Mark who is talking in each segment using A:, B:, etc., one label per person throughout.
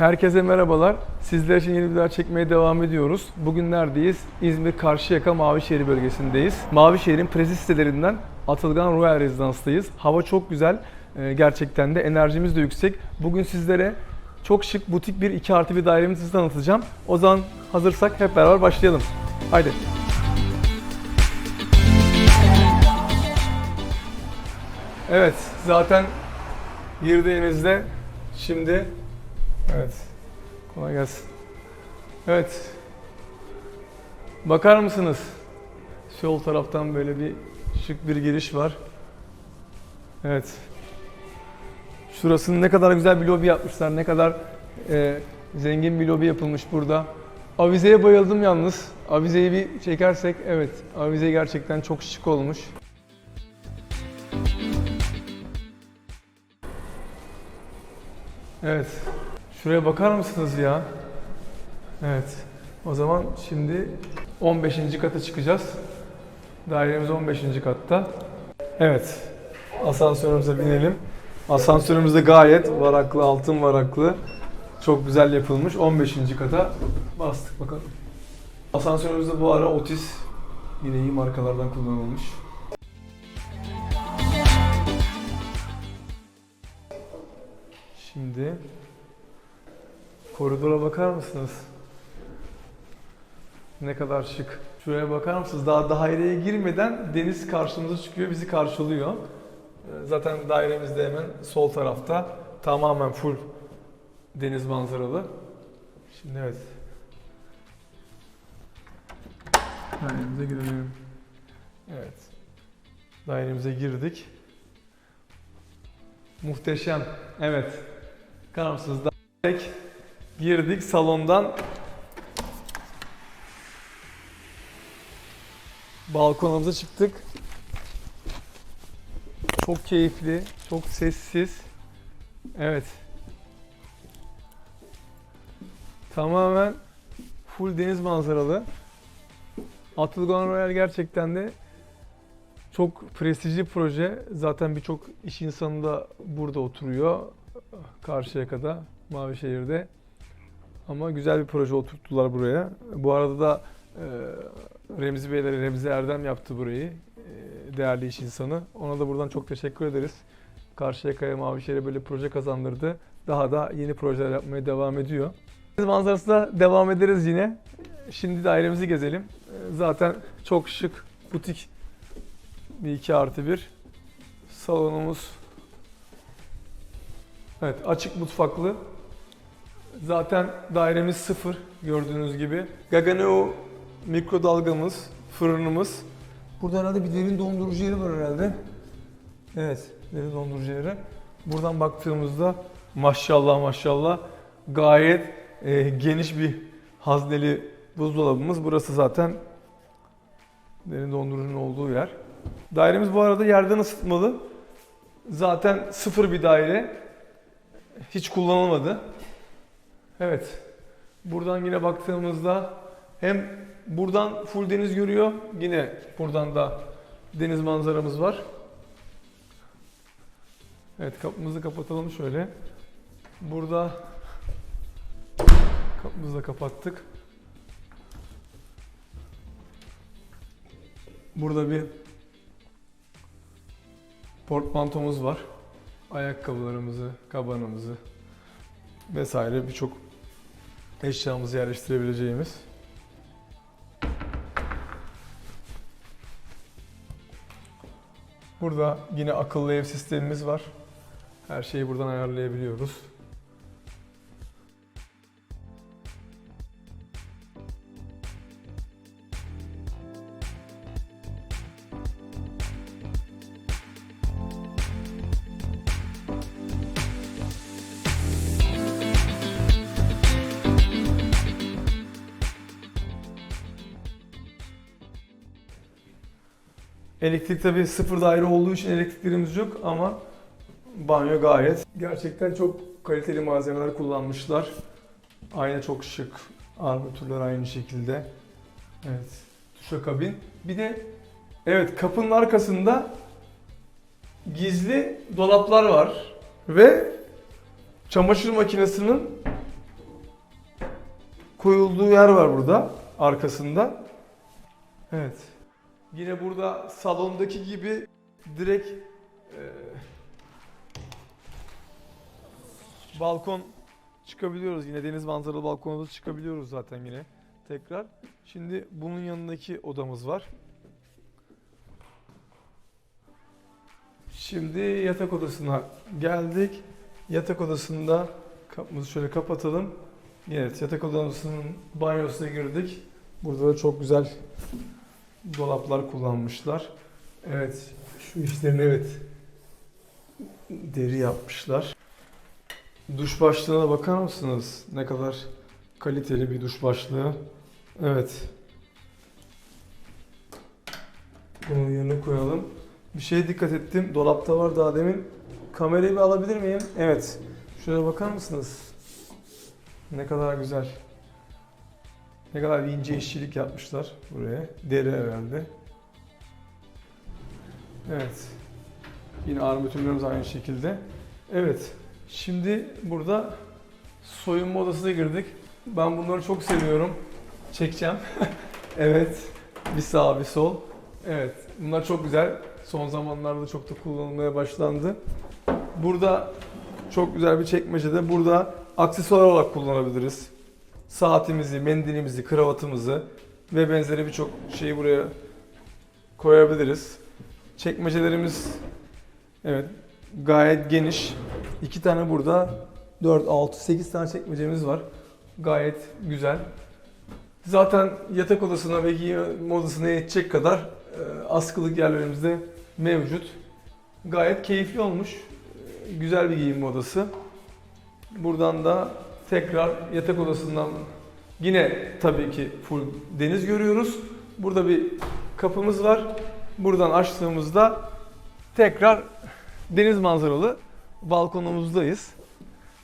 A: Herkese merhabalar. Sizler için yeni videolar çekmeye devam ediyoruz. Bugün neredeyiz? İzmir Karşıyaka Mavişehir bölgesindeyiz. Mavişehir'in prezis sitelerinden Atılgan Royal Rezidans'tayız. Hava çok güzel. Ee, Gerçekten de enerjimiz de yüksek. Bugün sizlere çok şık butik bir 2 artı bir dairemizi tanıtacağım. O zaman hazırsak hep beraber başlayalım. Haydi. Evet, zaten girdiğinizde şimdi evet kolay gelsin. Evet. Bakar mısınız? Sol taraftan böyle bir şık bir giriş var. Evet. Şurasını ne kadar güzel bir lobi yapmışlar. Ne kadar e, zengin bir lobi yapılmış burada. Avizeye bayıldım yalnız. Avizeyi bir çekersek evet. Avize gerçekten çok şık olmuş. Evet. Şuraya bakar mısınız ya? Evet. O zaman şimdi 15. kata çıkacağız. Dairemiz 15. katta. Evet. Asansörümüze binelim. Asansörümüz de gayet varaklı, altın varaklı. Çok güzel yapılmış. 15. kata bastık bakalım. Asansörümüzde bu ara Otis yine iyi markalardan kullanılmış. Şimdi koridora bakar mısınız? Ne kadar şık. Şuraya bakar mısınız? Daha daireye girmeden deniz karşımıza çıkıyor, bizi karşılıyor. Ee, Zaten dairemiz de hemen sol tarafta. Tamamen full deniz manzaralı. Şimdi evet. Dairemize girelim. Evet. Dairemize girdik. Muhteşem. Evet. Bakar mısınız? Direkt girdik salondan balkonumuza çıktık. Çok keyifli, çok sessiz. Evet. Tamamen full deniz manzaralı. Atılgan Royal gerçekten de çok prestijli proje. Zaten birçok iş insanı da burada oturuyor. Karşıyaka'da, Mavişehir'de. Ama güzel bir proje oturttular buraya. Bu arada da e, Remzi Beyler, Remzi Erdem yaptı burayı. E, değerli iş insanı. Ona da buradan çok teşekkür ederiz. Karşıyaka'ya, Mavişehir'e böyle proje kazandırdı. Daha da yeni projeler yapmaya devam ediyor. Deniz manzarasına devam ederiz yine. Şimdi dairemizi gezelim. E, Zaten çok şık, butik bir 2 artı bir salonumuz. Evet açık mutfaklı. Zaten dairemiz sıfır gördüğünüz gibi. Gaganeo mikrodalgamız, fırınımız. Burada herhalde bir derin dondurucu yeri var herhalde. Evet derin dondurucu yeri. Buradan baktığımızda maşallah maşallah gayet e, geniş bir hazneli buzdolabımız. Burası zaten derin dondurucunun olduğu yer. Dairemiz bu arada yerden ısıtmalı. Zaten sıfır bir daire. Hiç kullanılmadı. Evet. Buradan yine baktığımızda hem buradan full deniz görüyor. Yine buradan da deniz manzaramız var. Evet kapımızı kapatalım şöyle. Burada kapımızı da kapattık. Burada bir portmantomuz var. Ayakkabılarımızı, kabanımızı vesaire birçok eşyamızı yerleştirebileceğimiz. Burada yine akıllı ev sistemimiz var. Her şeyi buradan ayarlayabiliyoruz. Elektrik tabii sıfır daire olduğu için elektriklerimiz yok ama banyo gayet. Gerçekten çok kaliteli malzemeler kullanmışlar. Ayna çok şık. Armatürler aynı şekilde. Evet. Duşakabin. Bir de evet kapının arkasında gizli dolaplar var. Ve çamaşır makinesinin koyulduğu yer var burada arkasında. Evet. Yine burada salondaki gibi direkt e, balkon çıkabiliyoruz. Yine deniz manzaralı balkona da çıkabiliyoruz zaten yine tekrar. Şimdi bunun yanındaki odamız var. Şimdi yatak odasına geldik. Yatak odasında kapımızı şöyle kapatalım. Evet, yatak odasının banyosuna girdik. Burada da çok güzel dolaplar kullanmışlar. Evet, şu işlerini evet deri yapmışlar. Duş başlığına bakar mısınız? Ne kadar kaliteli bir duş başlığı. Evet. Bunu yerine koyalım. Bir şeye dikkat ettim. Dolapta var daha demin. Kamerayı bir alabilir miyim? Evet. Şuraya bakar mısınız? Ne kadar güzel. Ne kadar ince işçilik yapmışlar buraya. Deri herhalde. Evet. Yine armatürlerimiz aynı şekilde. Evet. Şimdi burada soyunma odasına girdik. Ben bunları çok seviyorum. Çekeceğim. evet. Bir sağ bir sol. Evet. Bunlar çok güzel. Son zamanlarda çok da kullanılmaya başlandı. Burada çok güzel bir çekmecede. Burada aksesuar olarak kullanabiliriz. Saatimizi, mendilimizi, kravatımızı ve benzeri birçok şeyi buraya koyabiliriz. Çekmecelerimiz evet gayet geniş. İki tane burada 4, 6, 8 tane çekmecemiz var. Gayet güzel. Zaten yatak odasına ve giyinme odasına yetecek kadar e, askılık yerlerimiz de mevcut. Gayet keyifli olmuş. E, Güzel bir giyinme odası. Buradan da tekrar yatak odasından yine tabii ki full deniz görüyoruz. Burada bir kapımız var. Buradan açtığımızda tekrar deniz manzaralı balkonumuzdayız.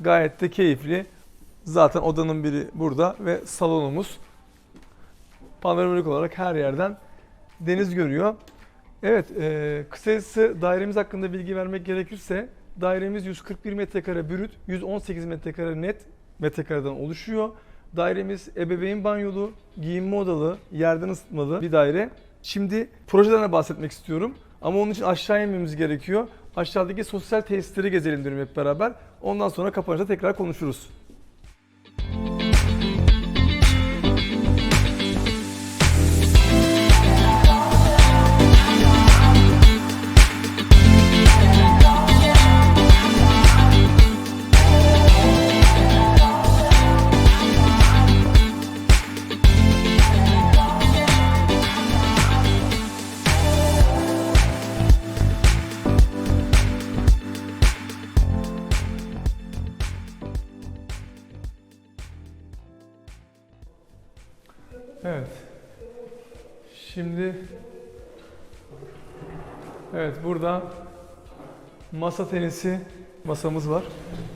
A: Gayet de keyifli. Zaten odanın biri burada ve salonumuz panoramik olarak her yerden deniz görüyor. Evet, e, kısacası dairemiz hakkında bilgi vermek gerekirse dairemiz 141 metrekare brüt, 118 metrekare net metrekareden oluşuyor. Dairemiz ebeveyn banyolu, giyinme odalı, yerden ısıtmalı bir daire. Şimdi projeden de bahsetmek istiyorum. Ama onun için aşağı inmemiz gerekiyor. Aşağıdaki sosyal tesisleri gezelim diyorum hep beraber. Ondan sonra kapanışta tekrar konuşuruz. Şimdi Evet burada masa tenisi masamız var.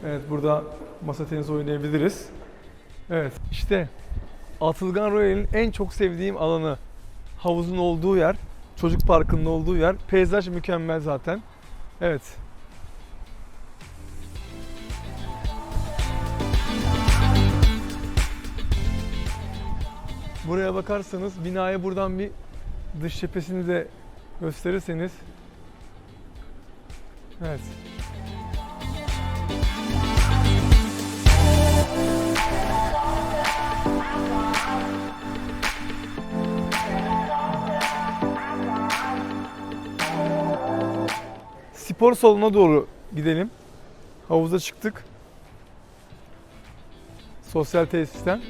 A: Evet burada masa tenisi oynayabiliriz. Evet işte Atılgan Royal'in en çok sevdiğim alanı havuzun olduğu yer, çocuk parkının olduğu yer. Peyzaj mükemmel zaten. Evet. Buraya bakarsanız binaya buradan bir dış cephesini de gösterirseniz. Evet. Spor salonuna doğru gidelim. Havuza çıktık. Sosyal tesisten.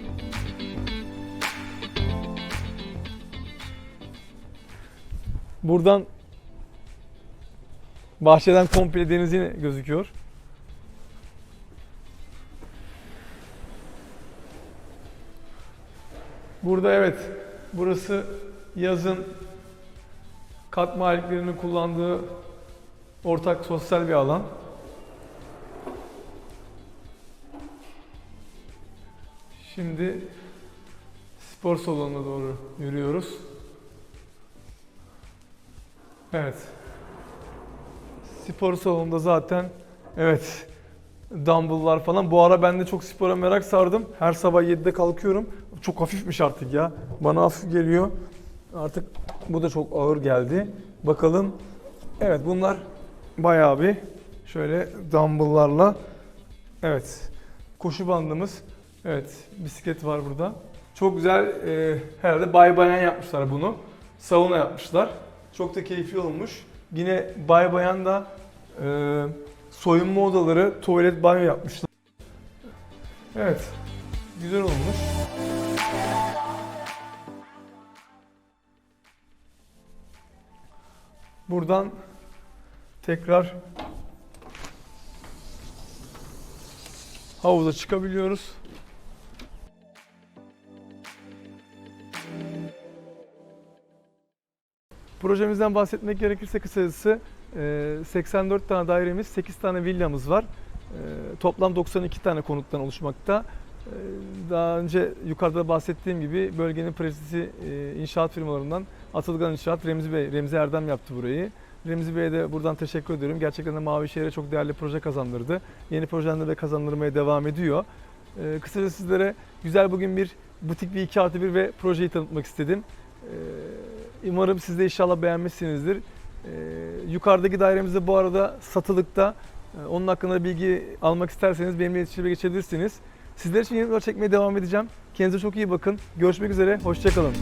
A: Buradan bahçeden komple deniz yine gözüküyor. Burada evet, burası yazın kat maliklerinin kullandığı ortak sosyal bir alan. Şimdi spor salonuna doğru yürüyoruz. Evet. Spor salonunda zaten evet dumbbell'lar falan. Bu ara ben de çok spora merak sardım. Her sabah 7'de kalkıyorum. Çok hafifmiş artık ya. Bana hafif geliyor. Artık bu da çok ağır geldi. Bakalım. Evet bunlar bayağı bir şöyle dumbbell'larla. Evet. Koşu bandımız. Evet. Bisiklet var burada. Çok güzel e, herhalde bay bayan yapmışlar bunu. Sauna yapmışlar. Çok da keyifli olmuş. Yine bay bayan da e, soyunma odaları, tuvalet, banyo yapmışlar. Evet. Güzel olmuş. Buradan tekrar havuza çıkabiliyoruz. Projemizden bahsetmek gerekirse kısacası e, 84 tane dairemiz, 8 tane villamız var. E, Toplam 92 tane konuttan oluşmakta. E, Daha önce yukarıda bahsettiğim gibi bölgenin prestijli e, inşaat firmalarından Atılgan İnşaat, Remzi Bey, Remzi Erdem yaptı burayı. Remzi Bey'e de buradan teşekkür ediyorum. Gerçekten de Mavişehir'e çok değerli proje kazandırdı. Yeni projelerinde de kazandırmaya devam ediyor. E, Kısaca sizlere güzel bugün bir butik bir 2 artı 1 ve projeyi tanıtmak istedim. Umarım siz de inşallah beğenmişsinizdir. Ee, yukarıdaki dairemiz de bu arada satılıkta. Ee, onun hakkında bilgi almak isterseniz benimle iletişime geçebilirsiniz. Sizler için yeni videolar çekmeye devam edeceğim. Kendinize çok iyi bakın. Görüşmek üzere. Hoşçakalın.